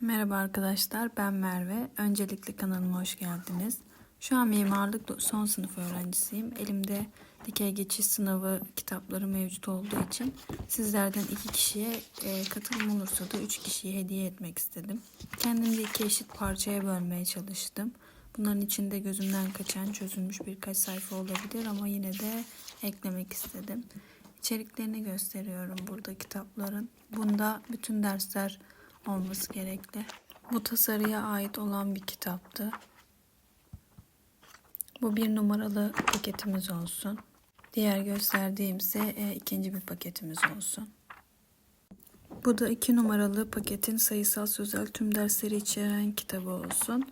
Merhaba arkadaşlar, ben Merve. Öncelikle kanalıma hoş geldiniz. Şu an mimarlık son sınıf öğrencisiyim. Elimde dikey geçiş sınavı kitapları mevcut olduğu için sizlerden iki kişiye e, katılım olursa da üç kişiye hediye etmek istedim. Kendimde iki eşit parçaya bölmeye çalıştım. Bunların içinde gözümden kaçan çözülmüş birkaç sayfa olabilir ama yine de eklemek istedim. İçeriklerini gösteriyorum burada kitapların. Bunda bütün dersler olması gerekli. Bu tasarıya ait olan bir kitaptı. Bu bir numaralı paketimiz olsun. Diğer gösterdiğim ise e, ikinci bir paketimiz olsun. Bu da iki numaralı paketin sayısal sözel tüm dersleri içeren kitabı olsun.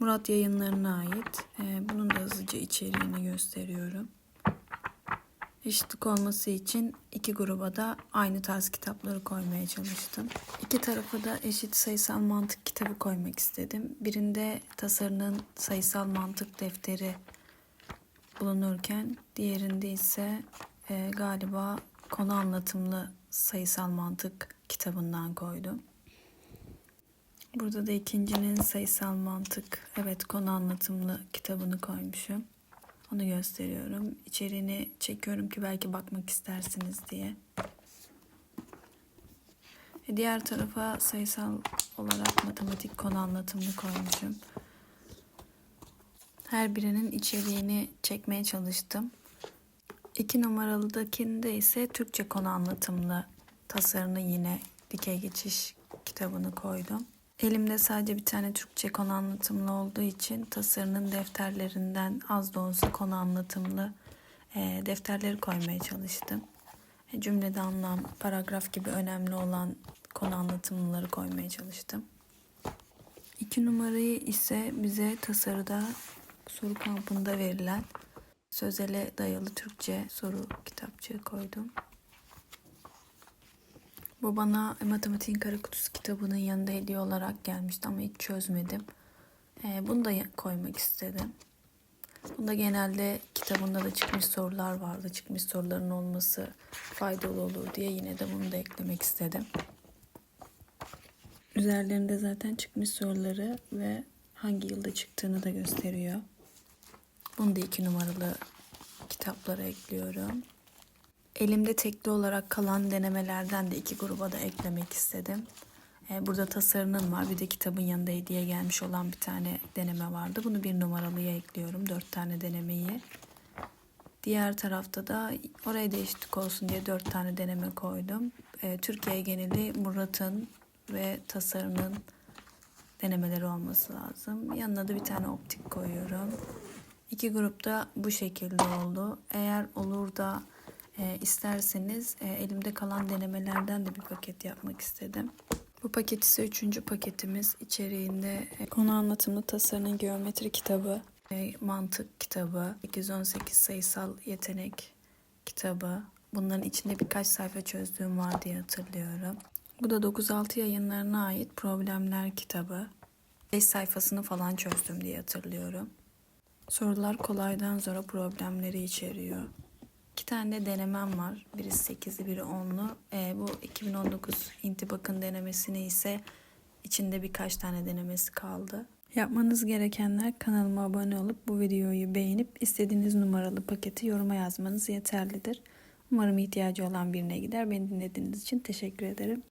Murat yayınlarına ait. E, bunun da hızlıca içeriğini gösteriyorum. Eşitlik olması için iki gruba da aynı tarz kitapları koymaya çalıştım. İki tarafa da eşit sayısal mantık kitabı koymak istedim. Birinde tasarının sayısal mantık defteri bulunurken diğerinde ise e, galiba konu anlatımlı sayısal mantık kitabından koydum. Burada da ikincinin sayısal mantık, evet konu anlatımlı kitabını koymuşum. Onu gösteriyorum. İçeriğini çekiyorum ki belki bakmak istersiniz diye. E, Diğer tarafa sayısal olarak matematik konu anlatımını koymuşum. Her birinin içeriğini çekmeye çalıştım. İki numaralıdakinde ise Türkçe konu anlatımlı tasarını yine dikey geçiş kitabını koydum. Elimde sadece bir tane Türkçe konu anlatımlı olduğu için tasarının defterlerinden az da olsa konu anlatımlı e, defterleri koymaya çalıştım. E, cümlede anlam, paragraf gibi önemli olan konu anlatımlıları koymaya çalıştım. İki numarayı ise bize tasarıda soru kampında verilen sözele dayalı Türkçe soru kitapçığı koydum. Bu bana matematiğin kara kutusu kitabının yanında hediye olarak gelmişti ama hiç çözmedim. Ee, bunu da koymak istedim. Bunda genelde kitabında da çıkmış sorular vardı. Çıkmış soruların olması faydalı olur diye yine de bunu da eklemek istedim. Üzerlerinde zaten çıkmış soruları ve hangi yılda çıktığını da gösteriyor. Bunu da iki numaralı kitaplara ekliyorum. Elimde tekli olarak kalan denemelerden de iki gruba da eklemek istedim. Ee, Burada tasarının var. Bir de kitabın yanında hediye gelmiş olan bir tane deneme vardı. Bunu bir numaralıya ekliyorum. Dört tane denemeyi. Diğer tarafta da oraya da eşitlik olsun diye dört tane deneme koydum. Ee, Türkiye geneli Murat'ın ve tasarının denemeleri olması lazım. Yanına da bir tane optik koyuyorum. İki grupta bu şekilde oldu. Eğer olur da e, isterseniz e, elimde kalan denemelerden de bir paket yapmak istedim. Bu paket ise üçüncü paketimiz. İçeriğinde e, konu anlatımlı tasarının geometri kitabı, e, mantık kitabı, 818 sayısal yetenek kitabı. Bunların içinde birkaç sayfa çözdüğüm var diye hatırlıyorum. Bu da 9-6 yayınlarına ait problemler kitabı. 5 sayfasını falan çözdüm diye hatırlıyorum. Sorular kolaydan zora problemleri içeriyor. İki tane de denemem var. Biri 8'li, biri 10'lu. Ee, bu 2019 intibakın denemesini ise içinde birkaç tane denemesi kaldı. Yapmanız gerekenler kanalıma abone olup bu videoyu beğenip istediğiniz numaralı paketi yoruma yazmanız yeterlidir. Umarım ihtiyacı olan birine gider. Beni dinlediğiniz için teşekkür ederim.